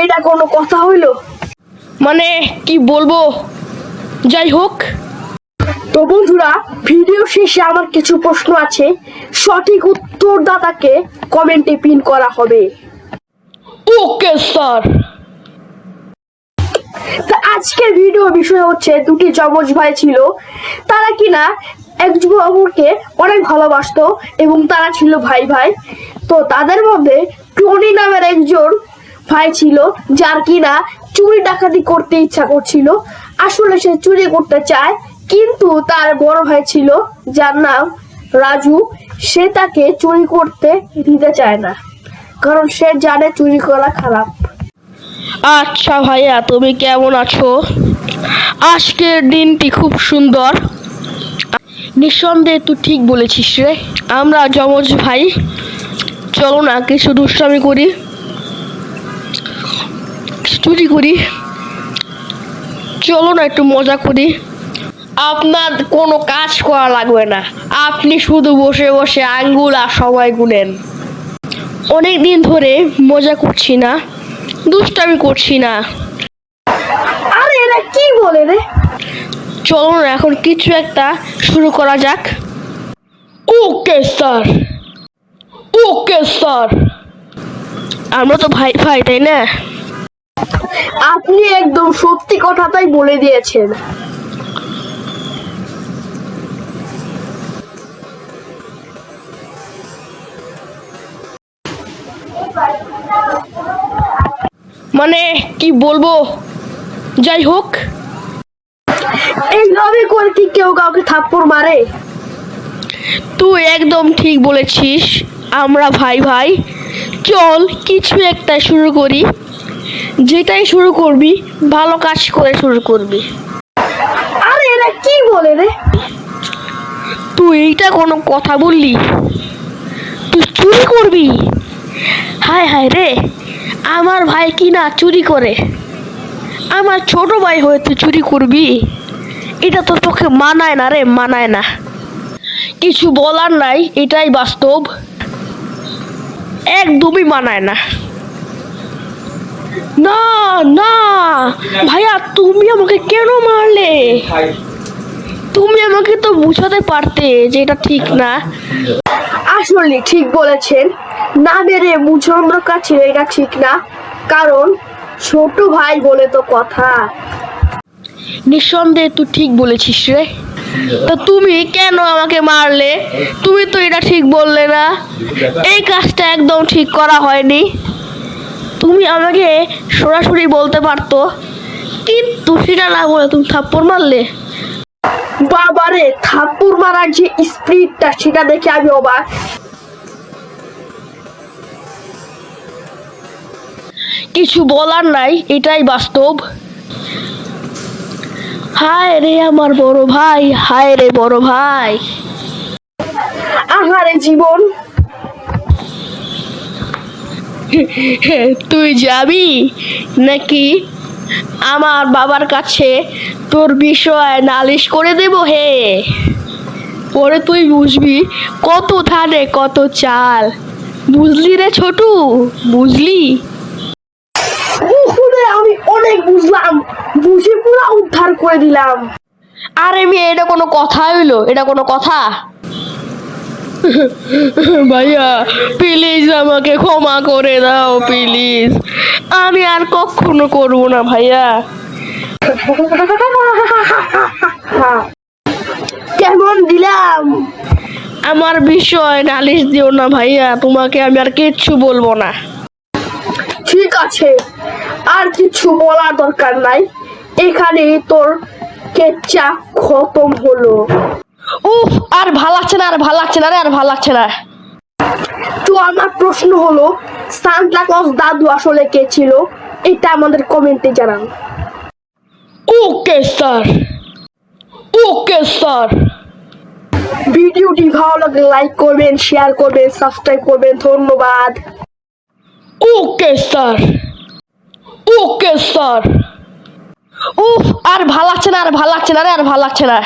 এইটা কোনো কথা হইল? মানে কি বলব? যাই হোক। তো বন্ধুরা ভিডিও শেষে আমার কিছু প্রশ্ন আছে। সঠিক উত্তরদাতাকে কমেন্টে পিন করা হবে। Okay sir. তা আজকের ভিডিও বিষয় হচ্ছে দুটি যমজ ভাই ছিল। তারা কিনা একজন অপরকে অনেক ভালোবাসতো এবং তারা ছিল ভাই ভাই তো তাদের মধ্যে টনি নামের একজন ভাই ছিল, যার কিনা চুরি ডাকাতি করতে ইচ্ছা করছিল। আসলে সে চুরি করতে চায়, কিন্তু তার বড় ভাই ছিল, যার নাম রাজু। সে তাকে চুরি করতে দিতে চায় না, কারণ সে জানে চুরি করা খারাপ। আচ্ছা ভাইয়া, তুমি কেমন আছো? আজকের দিনটি খুব সুন্দর। নিঃসন্দেহে তুই ঠিক বলেছিস রে। আমরা যমজ ভাই, চলো না, কিছু দুষ্টামি করি। চুরি করি। চলো না একটু মজা করি। আপনার কোনো কাজ করা লাগবে না। আপনি শুধু বসে বসে আঙ্গুল আর সময় গুনেন। অনেক দিন ধরে মজা করছি না দুষ্টামি করছি না। আরে এরা কি বলে রে? চলো না এখন কিছু একটা শুরু করা যাক। Okay sir okay sir. আমরা তো ভাই ভাই তাই না? আপনি একদম সত্যি কথাটাই বলে দিয়েছেন। মানে কি বলব? যাই হোক। এইভাবে করে কি কেউ কাউকে থাপ্পড় মারে? তুই একদম ঠিক বলেছিস। আমরা ভাই ভাই চল কিছু একটা শুরু করি। যেটাই শুরু করবি ভালো কাজ করে শুরু করবি। আরে এরা কি বলে রে? তুই এইটা কোনো কথা বললি? তুই চুরি করবি? হায় হায় রে আমার ভাই কি না চুরি করে? আমার ছোট ভাই হয়ে তুই চুরি করবি? এটা তোর পক্ষে মানায় না রে মানায় না। কিছু বলার নাই এটাই বাস্তব। একদমই মানায় না। না না। ভাইয়া তুমি আমাকে কেন মারলে? তুমি আমাকে তো বুঝাতে পারতে যে এটা ঠিক না। আসলে ঠিক বলেছেন। না মেরে বুঝানোর কাছে এটা ঠিক না। কারণ ছোট ভাই বলে তো কথা। নিঃসন্দেহে তুই ঠিক বলেছিস রে। তা তুমি কেন আমাকে মারলে? তুমি তো এটা ঠিক বললে না। এই কাজটা একদম ঠিক করা হয়নি। তুমি আমাকে সরাসরি বলতে পারতো কিন্তু সেটা না বলে তুমি থাপ্পড় মারলে। বাবারে থাপ্পড় মারার যে স্পিডটা সেটা দেখে আমি অবাক। কিছু বলার নাই এটাই বাস্তব। হায় রে আমার বড় ভাই হায় রে বড় ভাই। আহারে জীবন। তুই যাবি নাকি আমার বাবার কাছে তোর বিষয় নালিশ করে দেব হে? পরে তুই বুঝবি কত ধানে কত চাল। বুঝলি রে ছোটু? বুঝলি? আমি অনেক বুঝলাম বুঝে পুরো উদ্ধার করে দিলাম। আরে মেয়ে এটা কোনো কথা হইল এটা কোনো কথা? ভাইয়া প্লিজ আমাকে ক্ষমা করে দাও প্লিজ আমি আর কখনো করব না, ভাইয়া। কেমন দিলাম? আমার বিষয় নালিশ দিও না, ভাইয়া। তোমাকে আমি আর কিচ্ছু বলব না। ঠিক আছে, আর কিছু বলার দরকার নাই। এখানে তোর কেচ্চা খতম হলো। উফ আর ভালো লাগছে না আর ভালো লাগছে না রে আর ভালো লাগছে না। তো আমার প্রশ্ন হলো সান্তা ক্লজ দাদু আসলে কে ছিল? এটা আমাদের কমেন্টে জানান। Okay sir. Okay sir. ভিডিওটি ভালো লাগলে লাইক করবেন শেয়ার করবেন সাবস্ক্রাইব করবেন ধন্যবাদ। Okay sir. Okay sir. উফ আর ভালো লাগছে না আর ভালো লাগছে না রে আর ভালো লাগছে না।